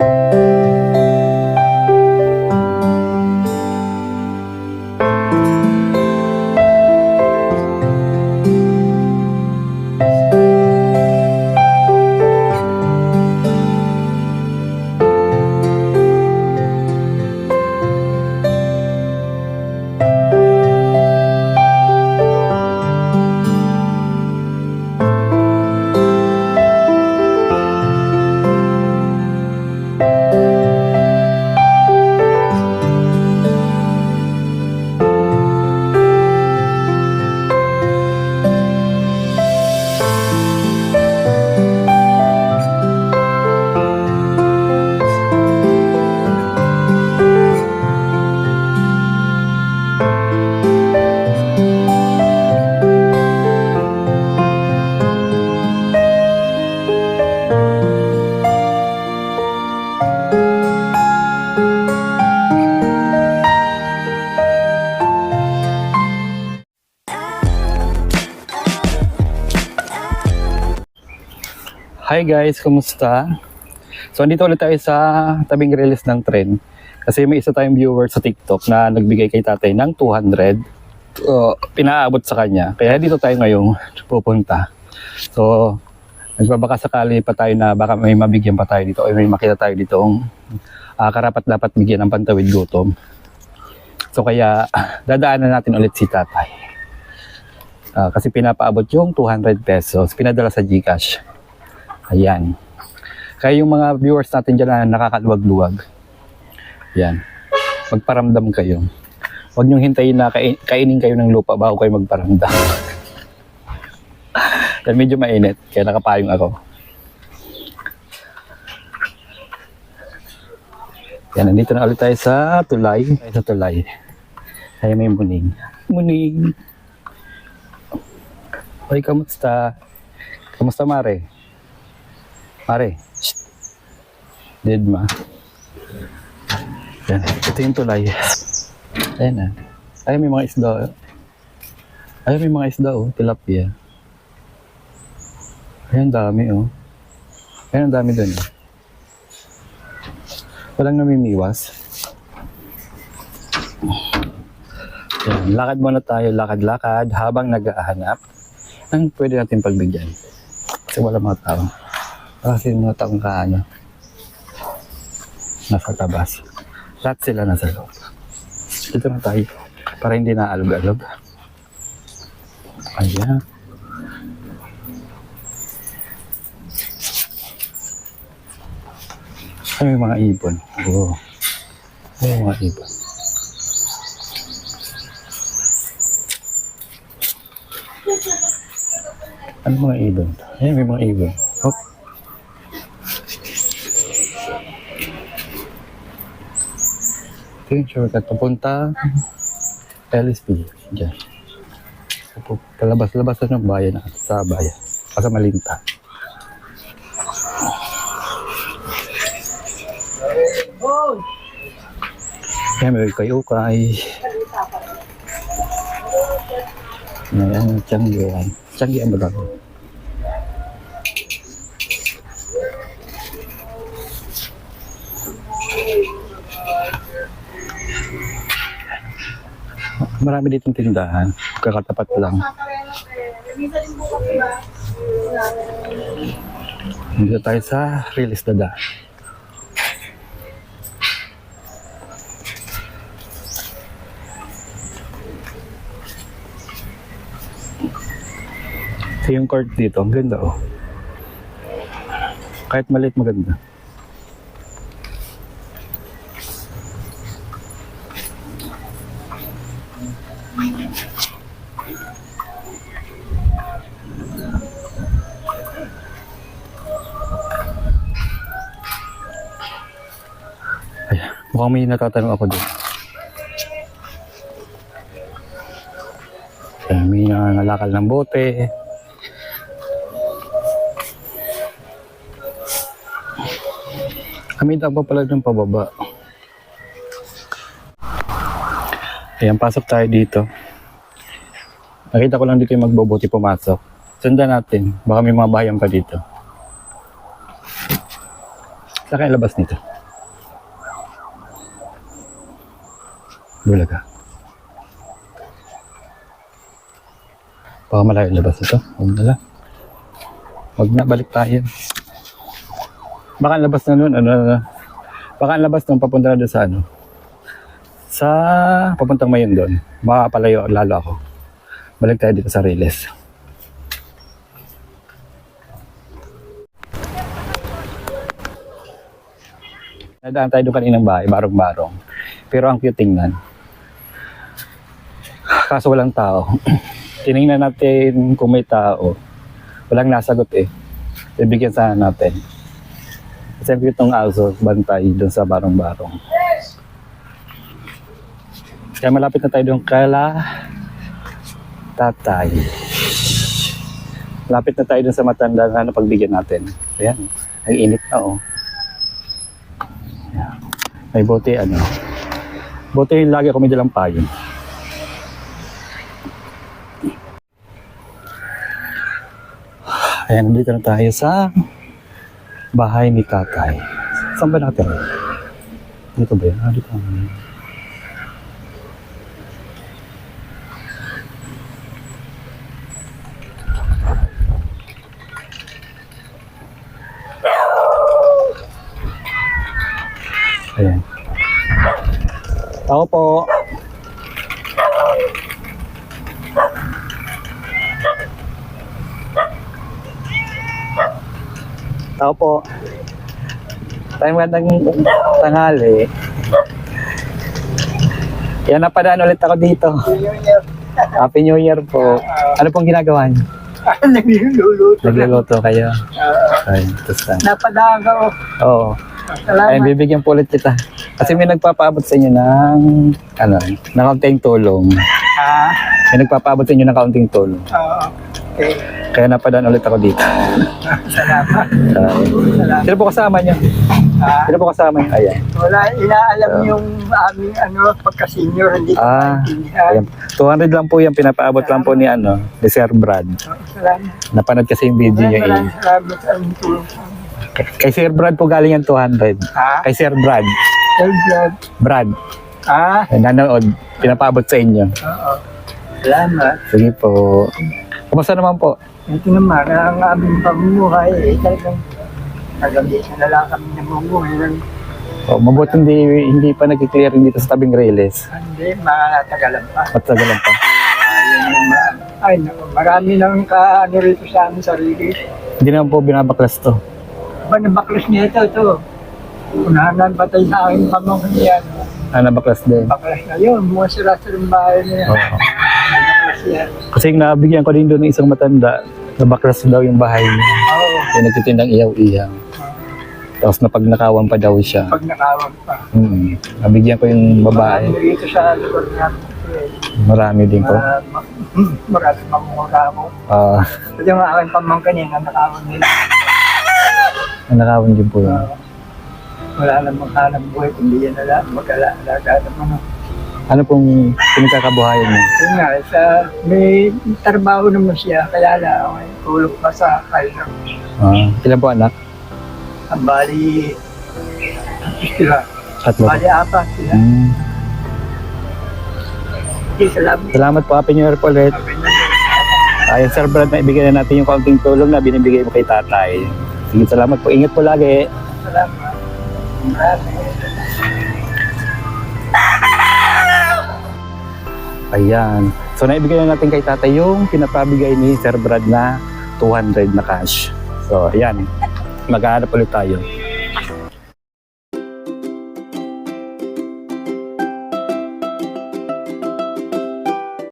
Música Hi guys, kumusta? So, andito ulit tayo sa tabing release ng tren. Kasi may isa tayong viewer sa TikTok na nagbigay kay tatay ng 200. So, pinaabot sa kanya. Kaya dito tayo ngayong pupunta. So, nagbabaka sakali pa tayo na baka may mabigyan pa tayo dito o may makita tayo dito ang karapat dapat bigyan ng pantawid gutom. So, kaya dadaanan natin ulit si tatay. Ah, kasi pinapaabot yung 200 pesos. Pinadala sa Gcash. Ayan. Kaya yung mga viewers natin dyan na nakakaluwag-luwag. Ayan. Magparamdam kayo. Huwag niyong hintayin na kai- kainin kayo ng lupa bago kayo magparamdam. Dahil medyo mainit, kaya nakapayong ako. Yan, nandito na ulit tayo sa tulay. Sa tulay. Tayo may muning. Muning. Hoy, kamusta? Kamusta, Mare? Mare. Shh. Dead ma. Yan. Ito yung tulay. Ayan na. Ay, may mga isda. oh. Ay, may mga isda oh. Tilapia. Ayan, dami oh. Ayan, dami dun. oh. Walang namimiwas. Yan. Lakad muna tayo. Lakad-lakad habang nag-ahanap ng pwede natin pagbigyan. Kasi wala mga tao. Kasi mga taong kaano. Nasa tabas. Lahat sila nasa loob. Dito na tayo. Para hindi na alog-alog. Ayan. Ay, may mga ibon. Oo. Ay, may mga ibon. Ano mga ibon? Ayan, may mga ibon. Yung shortcut papunta LSP. Diyan. So, palabas-labas na ng bayan na sa bayan. Sa Malinta. Yan, may kayo kay. Ayan, tiyanggi yan. Tiyanggi ang bagang. Marami ditong tindahan. Kakatapat lang. Dito tayo sa Rilis Dada. Ito yung court dito. Ang ganda oh. Kahit maliit maganda. Ay, mukhang may natatanong ako doon. Ay, may nangangalakal ng bote. Kami daw pa pala ng pababa. Ayan, pasok tayo dito. Nakita ko lang dito yung magbobote pumasok. Sundan natin. Baka may mga bayan pa dito. Saan kayo labas nito? Bulaga. Baka malayo labas ito. Huwag na lang. Huwag na, balik tayo. Baka labas na nun, ano, ano, baka labas nun, papunta na doon sa ano, sa papuntang mayon doon. Makakapalayo lalo ako. Balik tayo dito sa Riles. Nadaan tayo doon kaninang bahay, barong-barong. Pero ang cute tingnan. Kaso walang tao. Tinignan natin kung may tao. Walang nasagot eh. Bibigyan sana natin. Kasi ang cute ng aso, bantay doon sa barong-barong. Kaya malapit na tayo doon kala tatay. Malapit na tayo doon sa matanda na pagbigyan natin. Ayan, ang init na oh. Ayan. May bote ano. Bote yung lagi ako may dalang payo. Ayan, nandito na tayo sa bahay ni tatay. Saan ba natin? Dito ba yan? Ah, dito. Ayan. Tao po. Tao po. Tayo magandang tanghali. Yan, napadaan ulit ako dito. Happy New Year po. Ano pong ginagawa niyo? Nagluluto. Nagluluto kayo. Ay, tapos na. Napadaan ka oh. Oo. Ay, Salamat. bibigyan po ulit kita. Kasi may nagpapaabot sa inyo ng, ano, ng kaunting tulong. Ha? May nagpapaabot sa inyo ng kaunting tulong. Oo. Okay. Kaya napadaan ulit ako dito. Salamat. Ay. Salamat. Sino po kasama niyo? Ha? Sino po kasama niyo? Ayan. Wala, inaalam yung aming ano, pagka-senior, hindi ko Ah. Ayan. 200 lang po yan. Pinapaabot lang po ni, ano, ni Sir Brad. Salamat. Napanood kasi yung video niya eh. Maraming salamat sa tulong. Kay Sir Brad po galing yan 200. Ha? Kay Sir Brad. Thank God. Brad. Ah, Nanood. Pinapaabot sa inyo. oo. Salamat. Sige po. Kumusta naman po? Ito naman, ang aming pamumuhay, eh, talagang nagamitan na lang kami ng mumuhay ng Oh, mabuti hindi, hindi pa nag-clearing dito sa tabing Reyes. hindi, matagalan pa. Matagalan pa. Yung Ay, naku, marami nang ka, ano rito sa aming sarili. Hindi naman po binabaklas to. Ba, nabaklas niya ito, ito. Unahan patay sa aking pamangkin yan. Ah, nabaklas din. Baklas na yun, mga sila sa bahay niya. Oo. Yan. Kasi nabigyan ko din doon ng isang matanda. Nabaklas daw yung bahay niya. Oo, Yung nagtitindang iyaw-iyaw. Tapos napagnakawan pa daw siya. pag nakawag pa. Hmm. Nabigyan ko yung babae. Marami rito sa lugar namin. Marami din po. Marami mamumura ako. Ah, Ito yung aking pamangkin yan, ang nakawag nila. Nakawan din po yun. Wala namang hanap buhay, kundi yan na lang. Mag-alaga naman. Ano pong pinagkakabuhayan niyo? Yun nga, sa, may trabaho naman siya, kaya lang, may tulog pa sa kaya. Ah, ilan po anak? Ang bali, sila. Tatlo. po. Bali, apat sila. Hmm. Salamat. Salamat po. Happy New Year po ulit. Ayun, Sir Brad, na ibigay na natin yung kaunting tulong na binibigay mo kay tatay. Sige, salamat po. Ingat po lagi. Salamat. Ayan. So, naibigay na natin kay tatay yung pinapabigay ni Sir Brad na 200 na cash. So, ayan. Maghahanap ulit tayo.